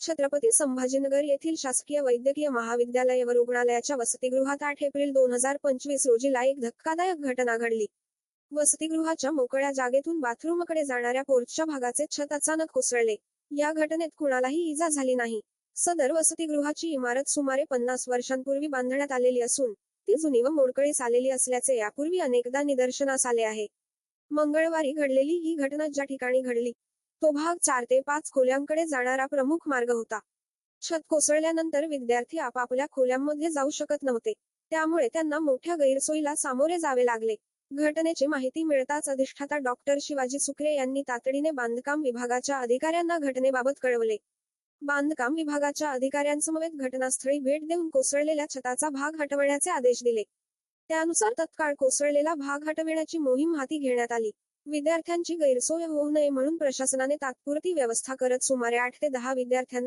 छत्रपती संभाजीनगर येथील शासकीय वैद्यकीय महाविद्यालय व रुग्णालयाच्या वसतिगृहात आठ एप्रिल दोन हजार पंचवीस रोजीला एक धक्कादायक घटना घडली. वसतिगृहाच्या मोकळ्या जागेतून बाथरूमकडे जाणाऱ्या पोर्चच्या भागाचे छत अचानक कोसळले. या घटनेत कुणालाही इजा झाली नाही. सदर वसतिगृहाची इमारत सुमारे पन्नास वर्षांपूर्वी बांधण्यात आलेली असून ती जुनी व मोडकळीस आलेली असल्याचे यापूर्वी अनेकदा निदर्शनास आले आहे. मंगळवारी घडलेली ही घटना ज्या ठिकाणी घडली तो भाग चार ते पाच खोल्यांकडे जाणारा प्रमुख मार्ग होता. छत कोसळल्यानंतर विद्यार्थी आपापल्या खोल्यांमध्ये जाऊ शकत नव्हते. त्यामुळे त्यांना मोठ्या गैरसोयीला सामोरे जावे लागले. घटनेची माहिती मिळताच अधिष्ठाता डॉक्टर शिवाजी सुकरे यांनी तातडीने बांधकाम विभागाच्या अधिकाऱ्यांना घटनेबाबत कळवले. बांधकाम विभागाच्या अधिकाऱ्यांसमवेत घटनास्थळी भेट देऊन कोसळलेल्या छताचा भाग हटवण्याचे आदेश दिले. त्यानुसार तत्काळ कोसळलेला भाग हटविण्याची मोहीम हाती घेण्यात आली. विद्यार्थ्यांची गैरसोय होऊ नये म्हणून प्रशासनाने तात्पुरती व्यवस्था करत सुमारे आठ ते दहा विद्यार्थ्यांना